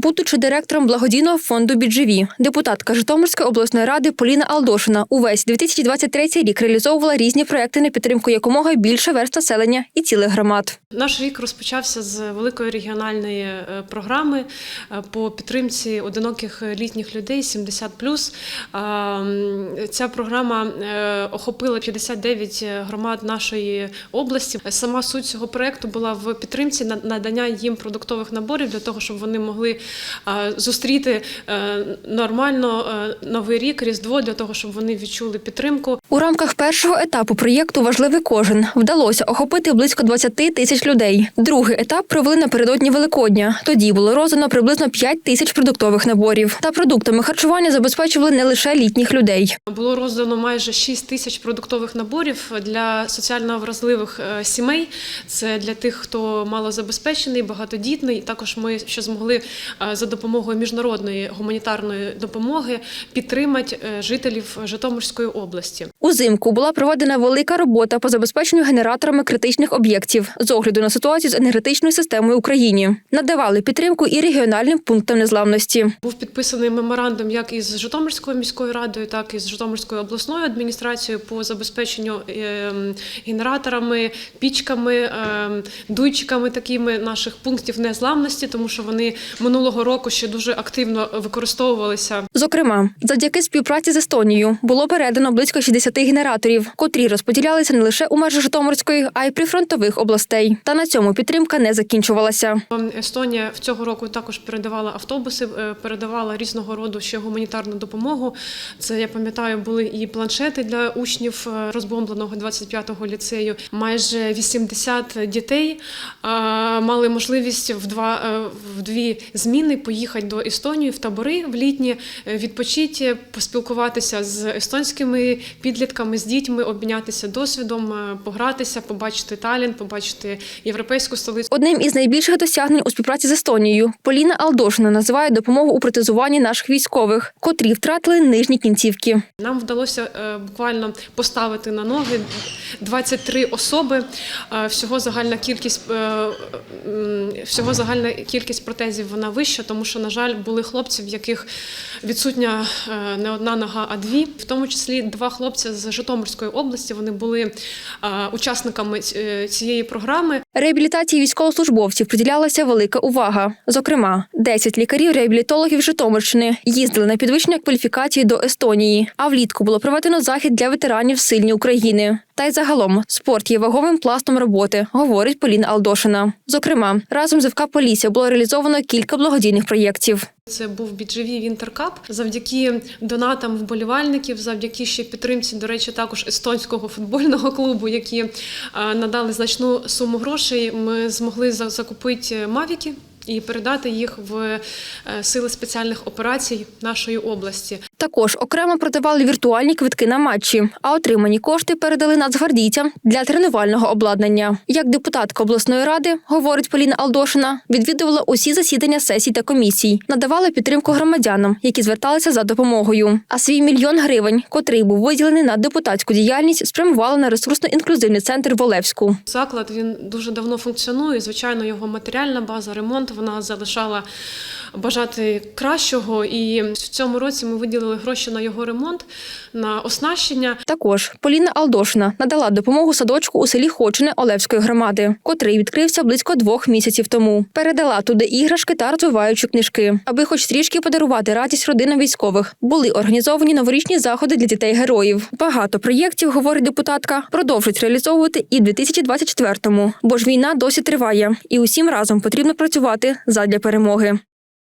Будучи директором благодійного фонду «Бідживі», депутатка Житомирської обласної ради Поліна Алдошина увесь 2023 рік реалізовувала різні проекти на підтримку якомога більше верст населення і цілих громад. Наш рік розпочався з великої регіональної е, програми е, по підтримці одиноких літніх людей 70+. А, Ця програма е, охопила 59 громад нашої області. Сама суть цього проекту була в підтримці на- надання їм продуктових наборів для того, щоб вони могли зустріти е, нормально е, новий рік, різдво, для того, щоб вони відчули підтримку. У рамках першого етапу проєкту Важливий кожен вдалося охопити близько 20 тисяч людей. Другий етап провели напередодні Великодня. Тоді було роздано приблизно 5 тисяч продуктових наборів. Та продуктами харчування забезпечували не лише літніх людей. Було роздано майже 6 тисяч продуктових наборів для соціально вразливих е, сімей. Це для тих, хто малозабезпечений, багатодітний. Також ми ще змогли за допомогою міжнародної гуманітарної допомоги підтримати е, жителів Житомирської області. Узимку була проведена велика робота по забезпеченню генераторами критичних об'єктів з огляду на ситуацію з енергетичною системою в Україні. Надавали підтримку і регіональним пунктам незламності. Був підписаний меморандум як із Житомирською міською радою, так і з Житомирською обласною адміністрацією по забезпеченню е, генераторами, пічками, е, дуйчиками такими наших пунктів незламності, тому що вони минулого року ще дуже активно використовувалися. Зокрема, завдяки співпраці з Естонією було передано близько 60 генераторів, котрі розподілялися не лише у межах Житомирської, а й прифронтових областей. Та на цьому підтримка не закінчувалася. Естонія в цього року також передавала автобуси, е, передавала різного роду ще гуманітарну допомогу. Це я пам'ятаю, були і планшети для учнів е, розбомбленого 25-го ліцею. Майже 80 дітей мали можливість в два е, в дві зміни поїхати до Естонії в табори в літні, відпочити, поспілкуватися з естонськими підлітками, з дітьми, обмінятися досвідом, е, погратися, побачити талент, побачити європейську столицю. Одним із найбільших досягнень у співпраці з Естонією Поліна Алдошина називає допомогу у протезуванні наших військових, котрі втратили нижні кінцівки. Нам вдалося е, буквально поставити на ноги 23 особи. Е, Всього загальна кількість всього загальна кількість протезів вона вища, тому що, на жаль, були хлопці, в яких відсутня не одна нога, а дві. В тому числі два хлопці з Житомирської області. Вони були е, учасниками цієї програми. Реабілітації військовослужбовців приділялася велика увага. Зокрема, 10 лікарів-реабілітологів Житомирщини їздили на підвищення кваліфікації до Естонії. А влітку було проведено захід для ветеранів сильні України. Та й загалом спорт є ваговим пластом роботи, говорить Поліна Алдошина. Зокрема, разом з ФК Полісся було реалізовано кілька благодійних проєктів. Це був біджеві Вінтеркап. Завдяки донатам вболівальників, завдяки ще підтримці, до речі, також естонського футбольного клубу, які е, надали значну суму грошей. Ми змогли за- закупити мавіки. І передати їх в е, сили спеціальних операцій нашої області. Також окремо продавали віртуальні квитки на матчі, а отримані кошти передали нацгвардійцям для тренувального обладнання. Як депутатка обласної ради, говорить Поліна Алдошина, відвідувала усі засідання сесій та комісій, надавала підтримку громадянам, які зверталися за допомогою. А свій мільйон гривень, котрий був виділений на депутатську діяльність, спрямувала на ресурсно-інклюзивний центр в Олевську. Заклад він дуже давно функціонує. Звичайно, його матеріальна база, ремонт вона залишала бажати кращого. І в цьому році ми виділили гроші на його ремонт, на оснащення. Також Поліна Алдошина надала допомогу садочку у селі Хочине Олевської громади, котрий відкрився близько двох місяців тому. Передала туди іграшки та розвиваючі книжки, аби хоч трішки подарувати радість родинам військових. Були організовані новорічні заходи для дітей героїв. Багато проєктів, говорить депутатка, продовжують реалізовувати і в 2024-му, бо ж війна досі триває, і усім разом потрібно працювати задля перемоги.